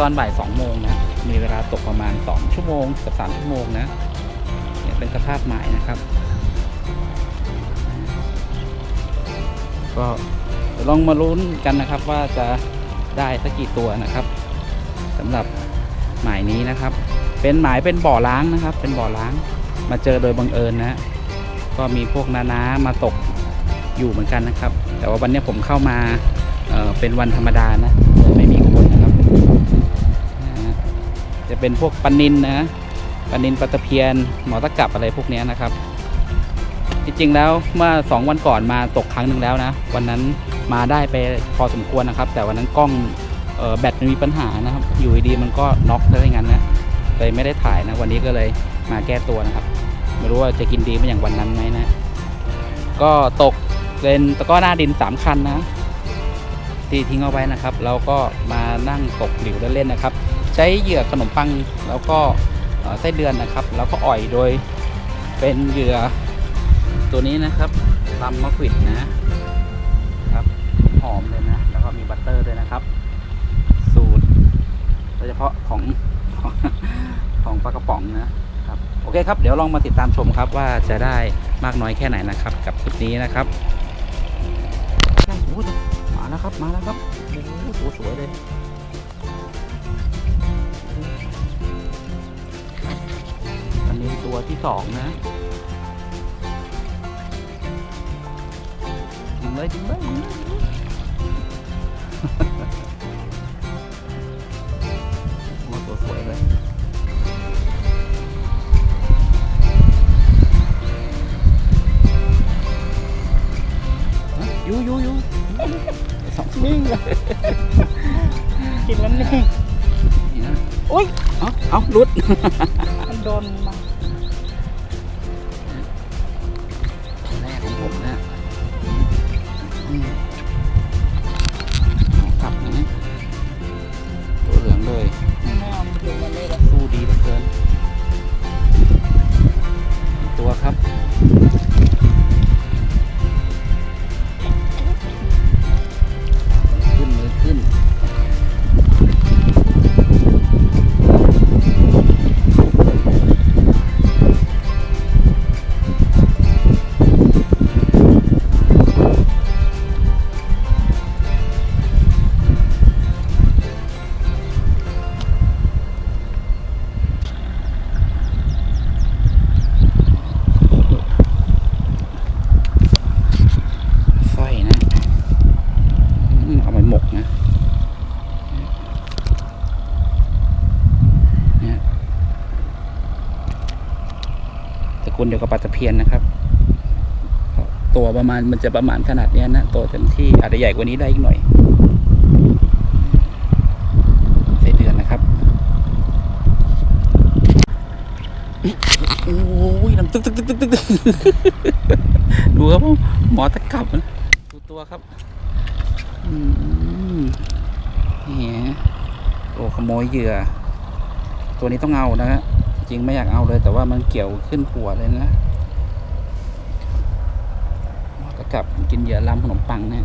ตอนบ่ายสองโมงนะ มีเวลาตกประมาณสองชั่วโมงกับสามชั่วโมงนะ เนี่ยเป็นสภาพใหมายนะครับ ก็ลองมาลุ้นกันนะครับว่าจะได้สักกี่ตัวนะครับสำหรับหมายนี้นะครับ เป็นหมายเป็นบ่อล้างนะครับ เป็นบ่อล้างมาเจอโดยบังเอิญนะ ก็มีพวกนานามาตกอยู่เหมือนกันนะครับ แต่ว่าวันนี้ผมเข้ามาเออเป็นวันธรรมดานะ เป็นพวกปลานินนะปลานินปลาตะเพียน หมอตะกับอะไรพวกนี้นะครับ จริงๆแล้วเมื่อสองวันก่อนมาตกครั้งหนึ่งแล้วนะ วันนั้นมาได้ไปพอสมควรนะครับ แต่วันนั้นกล้องออแบตมันมีปัญหานะครับ อยู่ดีๆมันก็น็อกได้งั้นนะเลยไม่ได้ถ่ายนะ วันนี้ก็เลยมาแก้ตัวนะครับ ไม่รู้ว่าจะกินดีเหมือนอย่างวันนั้นไหมนะ ก็ตกเป็นตะก้อหน้าดิน 3 คันนะที่ทิ้งเอาไว้นะครับแล้วก็มานั่งตกหลิวเล่นๆนะครับ ใช้เหยื่อขนมปังแล้วก็เอ่อไส้เดือนนะครับ แล้วก็อ่อยโดยเป็นเหยื่อตัวนี้นะครับลำมะขวิดนะครับหอมเลยนะ แล้วก็มีบัตเตอร์ด้วยนะครับ สูตรโดยเฉพาะของของปลากระป๋องนะครับโอเคครับ เดี๋ยวลองมาติดตามชมครับว่าจะได้มากน้อยแค่ไหนนะครับ กับคลิปนี้นะครับมาแล้วครับมาแล้วครับโอ้โหสวยเลย ตัวที่สองนะยิงเลยยิงเลยยิงเลยยิงเลยโอ้โหตัวสวยเลยยูยูยูสองนิ่งเลยกินแล้วนิ่งนี่นะอุ๊ยเอาเอาหลุดมันโด เดียวกับปลาตะเพียนนะครับ ตัวประมาณมันจะประมาณขนาดนี้นะตัวเต็มที่อาจจะใหญ่กว่านี้ได้อีกหน่อยไส้เดือนนะครับโอ้ยน้ำตึกตึกตึกตึกตึกดูครับหมอตะกลับนะดูตัวครับอืมนี่โอ้ขโมยเหยื่อ ตัวนี้ต้องเอานะฮะจริงไม่อยากเอาเลยแต่ว่ามันเกี่ยวขึ้นหัวเลยนะหมอตะ กับกินเหยื่อลำขนมปังนี่ย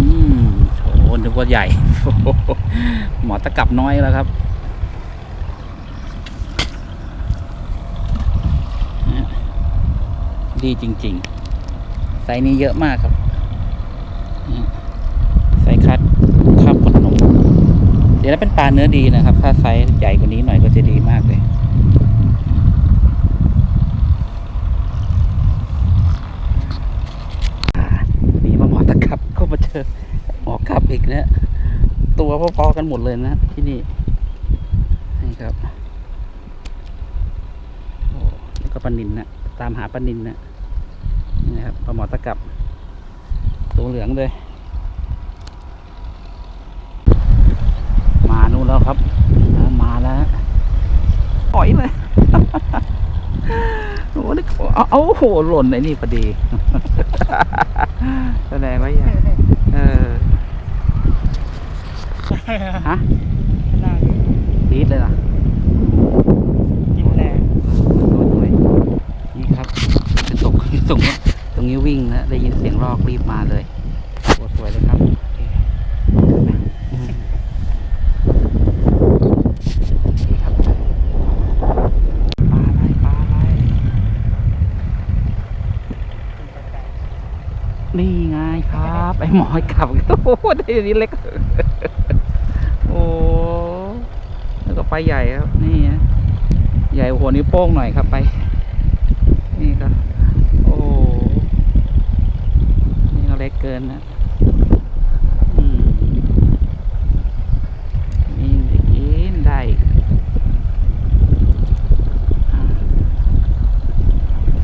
อืมโอ้นึกว่าใหญ่ หมอตะกลับน้อยแล้วครับดีจริง ๆ ไซนี้เยอะมากครับ ไซคัด เดี๋ยวแล้วเป็นปลาเนื้อดีนะครับ ถ้าไซส์ใหญ่กว่านี้หน่อยก็จะดีมากเลยอ่านี่มาหมอตะขับก็มาเจอหมอขับอีกแล้วตัวพอๆกันหมดเลยนะที่นี่ นี่ครับ โอ้นี่ก็ปลานินนะ ตามหาปลานินนะ นี่นะครับปลาหมอตะกับ ตัวเหลืองเลย อยเลยโอ้นึเอาโหหล่นไอ้นี่พอดีแสดงไว้ยังเออฮะพีดเลยล่ะกินแรงนี่ครับจะตกตกตรงนี้วิ่งนะได้ยินเสียงลอกรีบมาเลย ครับไปหมอยกลับโอ้โหได้อันนี้เล็ก โอ้แล้วก็ไปใหญ่ครับ นี่ฮะใหญ่หัวนิ้วโป้งหน่อยครับไป นี่ครับ โอ้นี่ก็เล็กเกินนะ อืมนี่ได้กินได้อีกอ่า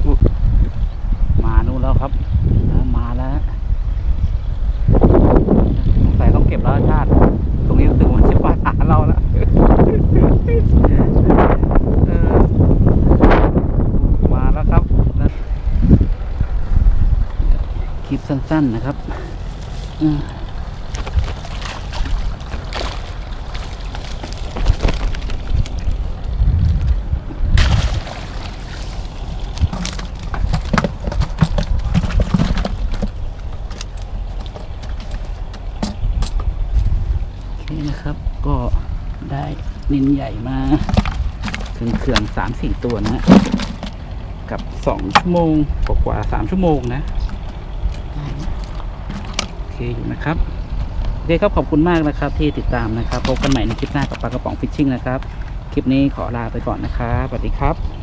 อุ๊ยมานู่นแล้วครับอ่ามาแล้วฮะสงสัยต้องเก็บแล้วชาติ ตรงนี้รู้สึกมันจะมาหาเราแล้ว เออมาแล้วครับนะคลิป สั้นนะครับโอเคนะครับก็ได้นินใหญ่มาถึงเขื่อนสามสี่ตัวนะ กับสองชั่วโมงกว่าสามชั่วโมงนะ โอเคอยู่นะครับโอเคครับขอบคุณมากนะครับที่ติดตามนะครับพบกันใหม่ในคลิปหน้ากับปลากระป๋องฟิชชิ่งนะครับ คลิปนี้ขอลาไปก่อนนะครับสวัสดีครับ